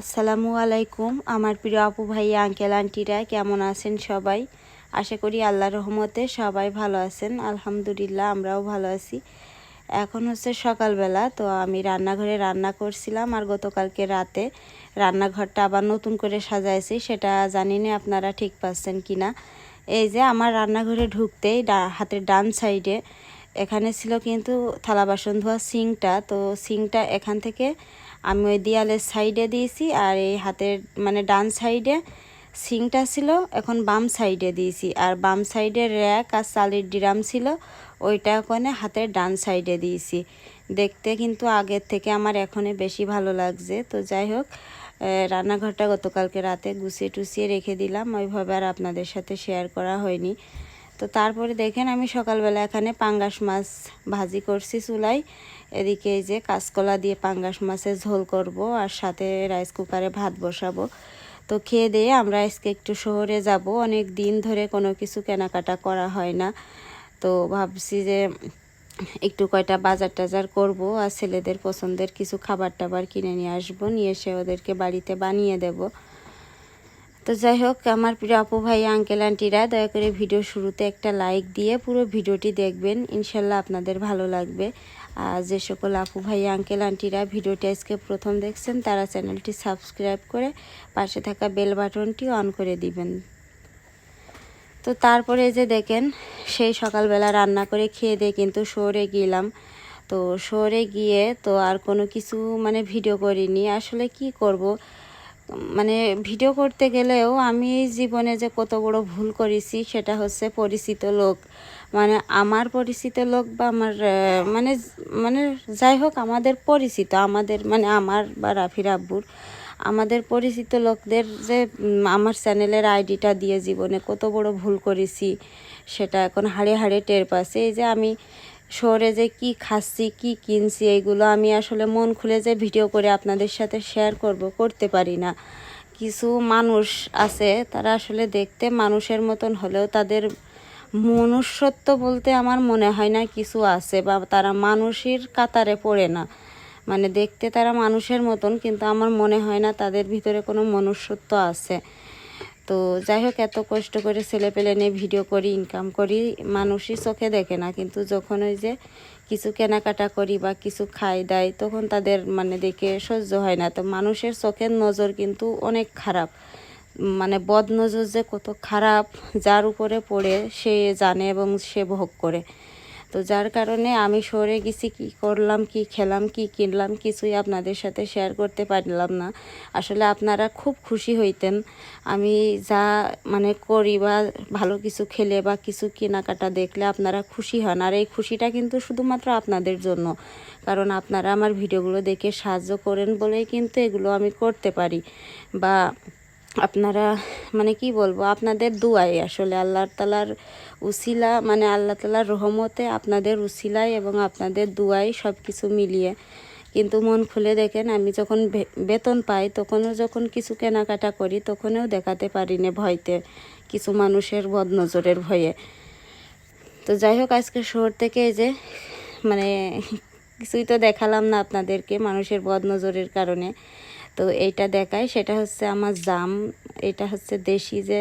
আসসালামু আলাইকুম। আমার প্রিয় আপু ভাই, আঙ্কেল, আন্টিরা, কেমন আছেন সবাই? আশা করি আল্লাহ রহমতে সবাই ভালো আছেন। আলহামদুলিল্লাহ, আমরাও ভালো আছি। এখন হচ্ছে সকালবেলা, তো আমি রান্নাঘরে রান্না করছিলাম আর গতকালকে রাতে রান্নাঘরটা আবার নতুন করে সাজাইছি। সেটা জানি না আপনারা ঠিক পাচ্ছেন কি না এই যে আমার রান্নাঘরে ঢুকতেই হাতের ডান সাইডে এখানে ছিল কিন্তু থালা বাসন ধোয়া সিংটা, তো সিংটা এখান থেকে আমি ওই দেয়ালের সাইডে দিয়েছি আর এই হাতের মানে ডান সাইডে সিংটা ছিল, এখন বাম সাইডে দিয়েছি। আর বাম সাইডে র্যাক আর চালের ড্রাম ছিল, ওইটা ওখানে হাতের ডান সাইডে দিয়েছি। দেখতে কিন্তু আগের থেকে আমার এখনই বেশি ভালো লাগছে। তো যাই হোক রান্নাঘরটা গতকালকে রাতে গুছিয়ে টুছিয়ে রেখে দিলাম। ওইভাবে আর আপনাদের সাথে শেয়ার করা হয়নি। তো তারপরে দেখেন আমি সকালবেলা এখানে পাঙ্গাস মাছ ভাজি করছি চুলাই এদিকে এই যে কাঁচকলা দিয়ে পাঙ্গাস মাছের ঝোল করব আর সাথে রাইস কুকারে ভাত বসাবো। তো খেয়ে দিয়ে আমরা আজকে একটু শহরে যাব। অনেক দিন ধরে কোনো কিছু কেনাকাটা করা হয় না। তো ভাবছি যে একটু কয়টা বাজার টাজার করব আর ছেলেদের পছন্দের কিছু খাবার টাবার কিনে নিয়ে আসব। নিয়ে এসে ওদেরকে বাড়িতে বানিয়ে দেবো। তো যাই হোক, আমার প্রিয় আপু ভাই আঙ্কেল আন্টিরা দয়া করে ভিডিও শুরুতে একটা লাইক দিয়ে পুরো ভিডিওটি দেখবেন। ইনশাল্লাহ আপনাদের ভালো লাগবে। আর যে সকল আপু ভাই আঙ্কেল আন্টিরা ভিডিওটি আজকে প্রথম দেখছেন, তারা চ্যানেলটি সাবস্ক্রাইব করে পাশে থাকা বেল বাটনটি অন করে দিবেন। তো তারপরে যে দেখেন, সেই সকালবেলা রান্না করে খেয়ে দিয়ে কিন্তু শহরে গেলাম। তো শহরে গিয়ে তো আর কোনো কিছু মানে ভিডিও করিনি। আসলে কি করব? মানে ভিডিও করতে গেলেও আমি জীবনে যে কত বড় ভুল করেছি, সেটা হচ্ছে পরিচিত লোক। মানে আমার পরিচিত লোক বা আমার মানে মানে যাই হোক, আমাদের পরিচিত, আমাদের মানে আমার বা রাফির আব্বুর, আমাদের পরিচিত লোকদের যে আমার চ্যানেলের আইডিটা দিয়ে জীবনে কত বড় ভুল করেছি, সেটা এখন হাড়ে হাড়ে টের পাচ্ছে। এই যে আমি শহরে যে কি খাচ্ছি, কি কিনছি এইগুলো আমি আসলে মন খুলে যে ভিডিও করে আপনাদের সাথে শেয়ার করব, করতে পারি না। কিছু মানুষ আছে, তারা আসলে দেখতে মানুষের মতন হলেও তাদের মনুষ্যত্ব বলতে আমার মনে হয় না কিছু আছে বা তারা মানুষের কাতারে পড়ে না। মানে দেখতে তারা মানুষের মতন, কিন্তু আমার মনে হয় না তাদের ভিতরে কোনো মনুষ্যত্ব আছে। তো যাই হোক, এত কষ্ট করে ছেলে পেলে নিয়ে ভিডিও করি ইনকাম করি, মানুষই চোখে দেখে না। কিন্তু যখন ওই যে কিছু কেনাকাটা করি বা কিছু খাই দাই তখন তাদের মানে দেখে সহ্য হয় না। তো মানুষের চোখের নজর কিন্তু অনেক খারাপ। মানে বদ নজর যে কত খারাপ, যার উপরে পড়ে সে জানে এবং সে ভোগ করে। তো যার কারণে আমি শহরে গেছি, কি করলাম, কি খেলাম, কি কিনলাম, কিছুই আপনাদের সাথে শেয়ার করতে পারলাম না। আসলে আপনারা খুব খুশি হইতেন। আমি যা মানে করি বা ভালো কিছু খেলে বা কিছু কেনাকাটা দেখলে আপনারা খুশি হন। আর এই খুশিটা কিন্তু শুধুমাত্র আপনাদের জন্য। কারণ আপনারা আমার ভিডিওগুলো দেখে সাহায্য করেন বলেই কিন্তু এগুলো আমি করতে পারি। বা আপনারা মানে কি বলব, আপনাদের দুয়াই আসলে আল্লাহ তালার উসিলা মানে আল্লাহ তালার রহমতে আপনাদের উসিলায় এবং আপনাদের দুয়াই সব কিছু মিলিয়ে। কিন্তু মন খুলে দেখেন, আমি যখন বেতন পাই, তখনও যখন কিছু কেনাকাটা করি, তখনও দেখাতে পারি না ভয়তে, কিছু মানুষের বদনজরের ভয়ে। তো যাই হোক আজকে শহর থেকে এই যে মানে কিছুই তো দেখালাম না আপনাদেরকে, মানুষের বদনজরের কারণে। তো এইটা দেখায়, সেটা হচ্ছে আমার জাম, এটা হচ্ছে দেশি যে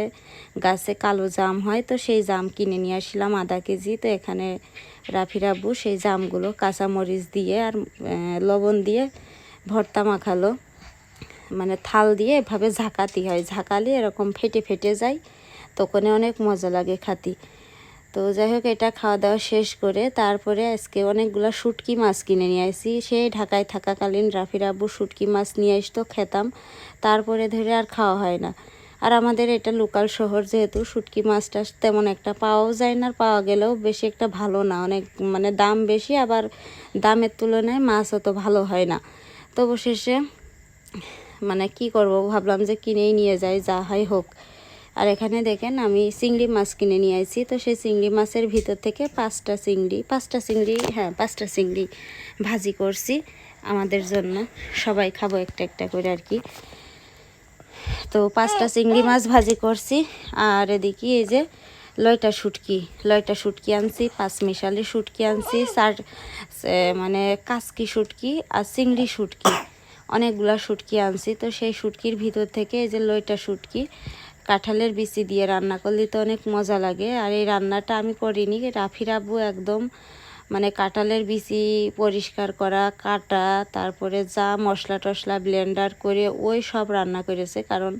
গাছে কালো জাম হয়, তো সেই জাম কিনে নিয়ে আসলাম আধা কেজি। তো এখানে রাফিরাবু সেই জামগুলো কাঁচামরিচ দিয়ে আর লবণ দিয়ে ভর্তা মাখালো। মানে থাল দিয়ে এভাবে ঝাঁকাতি হয়, ঝাঁকালে এরকম ফেটে ফেটে যায় তখন অনেক মজা লাগে খাতি। তো যাই হোক, এটা খাওয়া দাওয়া শেষ করে তারপরে আজকে অনেকগুলো শুটকি মাছ কিনে নিয়ে আসি সেই ঢাকায় থাকাকালীন রাফির আব্বু শুটকি মাছ নিয়ে আসতো, খেতাম। তারপরে ধরে আর খাওয়া হয় না। আর আমাদের এটা লোকাল শহর যেহেতু, শুটকি মাছটা তেমন একটা পাওয়াও যায় না পাওয়া গেলেও বেশি একটা ভালো না। অনেক মানে দাম বেশি, আবার দামের তুলনায় মাছ অত ভালো হয় না। তো অবশেষে মানে কি করব, ভাবলাম যে কিনেই নিয়ে যাই, যা হয় হোক। আর এখানে দেখেন আমি চিংড়ি মাছ কিনে নিয়ে আসি তো সেই চিংড়ি মাছের ভিতর থেকে পাঁচটা চিংড়ি পাঁচটা চিংড়ি হ্যাঁ পাঁচটা চিংড়ি ভাজি করছি আমাদের জন্য। সবাই খাব একটা একটা করে আর কি। তো পাঁচটা চিংড়ি মাছ ভাজি করছি। আর এদিকে এই যে লয়টা শুটকি লয়টা শুটকি আনছি পাঁচ মিশালি শুটকি আনছি, চার মানে কাসকি শুটকি আর চিংড়ি শুটকি। অনেকগুলা শুটকি আনছি। তো সেই শুটকির ভিতর থেকে এই যে লইটা শুটকি কাঁঠালের বিচি দিয়ে রান্না করলে তো অনেক মজা লাগে। আর এই রান্নাটা আমি করিনি। রাফির আব্বু একদম মানে কাঁঠালের বিচি পরিষ্কার করা, কাটা, তারপরে যা মশলা টশলা ব্লেন্ডার করে ওই সব রান্না করেছে। কারণ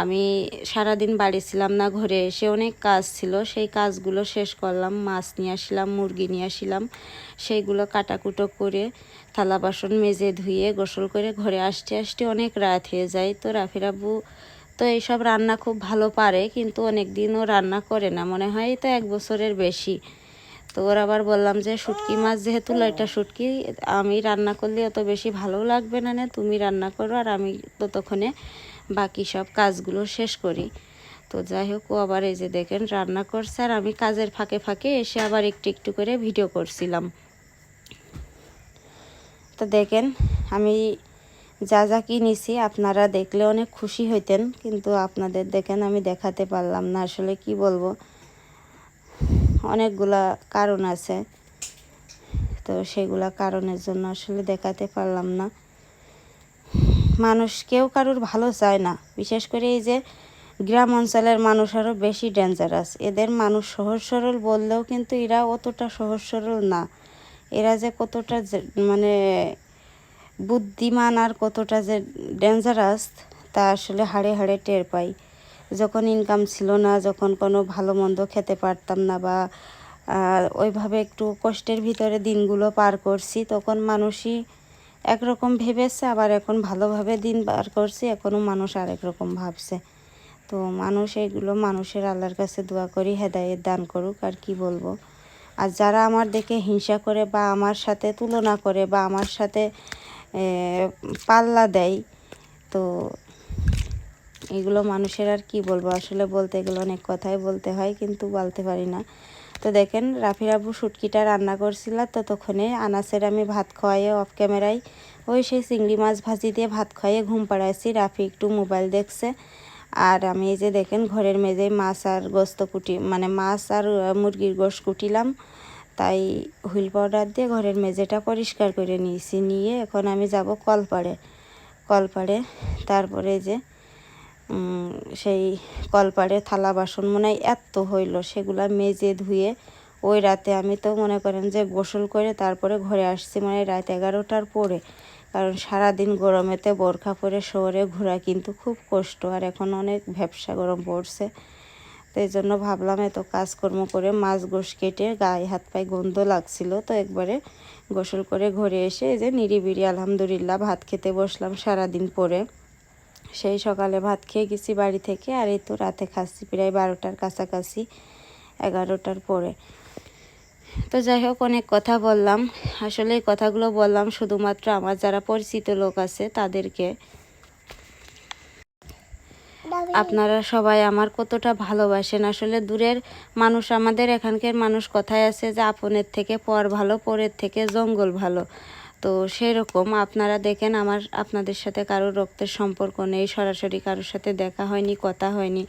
আমি সারাদিন বাড়ি ছিলাম না, ঘরে এসে অনেক কাজ ছিল। সেই কাজগুলো শেষ করলাম, মাছ নিয়ে আসলাম, মুরগি নিয়ে আসলাম। সেইগুলো কাটাকুটো করে থালা বাসন মেজে ধুয়ে গোসল করে ঘরে আসতে আসতে অনেক রাত হয়ে যায়। তো রাফির আব্বু তো এইসব রান্না খুব ভালো পারে, কিন্তু অনেক দিনও রান্না করে না। মনে হয় এই তো এক বছরের বেশি। তো ওর আবার বললাম যে, শুটকি মাছ যেহেতু লইটা শুটকি, আমি রান্না করলে অত বেশি ভালো লাগবে না না, তুমি রান্না করো আর আমি ততক্ষণে বাকি সব কাজগুলো শেষ করি। তো যাই হোক, ও আবার এই যে দেখেন রান্না করছে আর আমি কাজের ফাঁকে ফাঁকে এসে আবার একটু একটু করে ভিডিও করছিলাম। তো দেখেন, আমি যা যা কিনেছি, আপনারা দেখলে অনেক খুশি হইতেন, কিন্তু আপনাদের দেখেন আমি দেখাতে পারলাম না আসলে কি বলব। অনেকগুলা কারণ আছে, তো সেগুলা কারণের জন্য আসলে দেখাতে পারলাম না। মানুষ কেউ কারোর ভালো চায় না, বিশেষ করে এই যে গ্রাম অঞ্চলের মানুষ আরও বেশি ডেঞ্জারাস এদের মানুষ সহজ সরল বললেও কিন্তু এরা অতটা সহজ সরল না। এরা যে কতটা মানে বুদ্ধিমান আর কতটা যে ডেঞ্জারাস তা আসলে হাড়ে হাড়ে টের পাই। যখন ইনকাম ছিল না, যখন কোনো ভালো মন্দ খেতে পারতাম না বা ওইভাবে একটু কষ্টের ভিতরে দিনগুলো পার করছি, তখন মানুষই একরকম ভেবেছে, আবার এখন ভালোভাবে দিন পার করছি, এখনও মানুষ আরেক রকম ভাবছে। তো মানুষ এগুলো মানুষের আল্লাহর কাছে দোয়া করি, হেদায়েত দান করুক, আর কি বলব। আর যারা আমার দেখে হিংসা করে বা আমার সাথে তুলনা করে বা আমার সাথে পাল্লা দেয়। তো এগুলো মানুষের আর কি বলব? আসলে বলতে গেলে অনেক কথাই বলতে হয়, কিন্তু বলতে পারি না। তো দেখেন, রাফির আব্বু শুটকিটা রান্না করছিল ততক্ষণে আনাসের আমি ভাত খাওয়াইয়ে অফ ক্যামেরায় ওই সেই চিংড়ি মাছ ভাজি দিয়ে ভাত খাইয়ে ঘুম পাড়াইছি। রাফি একটু মোবাইল দেখছে। আর আমি এই যে দেখেন, ঘরের মেঝে মাছ আর গোস্ত কুটি মানে মাছ আর মুরগির গোশ কুটিলাম। তাই হুইল পাউডার দিয়ে ঘরের মেঝেটা পরিষ্কার করে নিয়েছি। নিয়ে এখন আমি যাব কলপাড়ে। কলপাড়ে, তারপরে যে সেই কলপাড়ে থালা বাসন মনে হয় এত হইল, সেগুলা মেজে ধুয়ে ওই রাতে আমি তো মনে করেন যে গোসল করে তারপরে ঘরে আসছি মানে রাত এগারোটার পরে। কারণ সারাদিন গরমেতে বোরখা পরে শহরে ঘোরা কিন্তু খুব কষ্ট, আর এখন অনেক ভ্যাবসা গরম পড়ছে। তো এই জন্য ভাবলাম এত কাজকর্ম করে মাছ গোশ কেটে গায়ে হাত পায়ে গন্ধ লাগছিল, তো একবারে গোসল করে ঘরে এসে এই যে নিরিবিরি আলহামদুলিল্লাহ ভাত খেতে বসলাম সারাদিন পরে। সেই সকালে ভাত খেয়ে গেছি বাড়ি থেকে, আর এই তো রাতে খাচ্ছি প্রায় বারোটার কাছাকাছি, এগারোটার পরে। তো যাই হোক, অনেক কথা বললাম। আসলে এই কথাগুলো বললাম শুধুমাত্র আমার যারা পরিচিত লোক আছে তাদেরকে। আপনারা সবাই আমার কতটা ভালোবাসেন। আসলে দূরের মানুষ আমাদের, এখানকার মানুষ কথায় আছে যে আপনের থেকে পর ভালো, পরের থেকে জঙ্গল ভালো। তো সেরকম আপনারা দেখেন আমার, আপনাদের সাথে কারও রক্তের সম্পর্ক নেই, সরাসরি কারোর সাথে দেখা হয়নি, কথা হয়নি।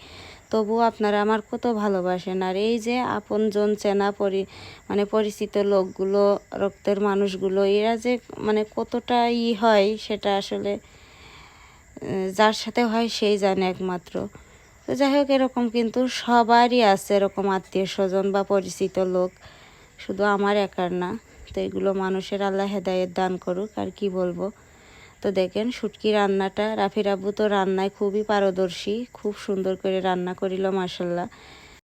তবুও আপনারা আমার কত ভালোবাসেন। আর এই যে আপন আপনজন চেনা পরি মানে পরিচিত লোকগুলো, রক্তের মানুষগুলো, এরা যে মানে কতটা ই হয় সেটা আসলে যার সাথে হয় সেই জানে একমাত্র। তো যাই হোক, এরকম কিন্তু সবারই আছে এরকম আত্মীয় স্বজন বা পরিচিত লোক। শুধু আমার একার না, তো এগুলো মানুষের আল্লাহ হেদায়েত দান করুক, আর কি বলব। তো দেখেন, শুটকি রান্নাটা, রাফির আব্বু তো রান্নায় খুবই পারদর্শী, খুব সুন্দর করে রান্না করিল মাসাল্লাহ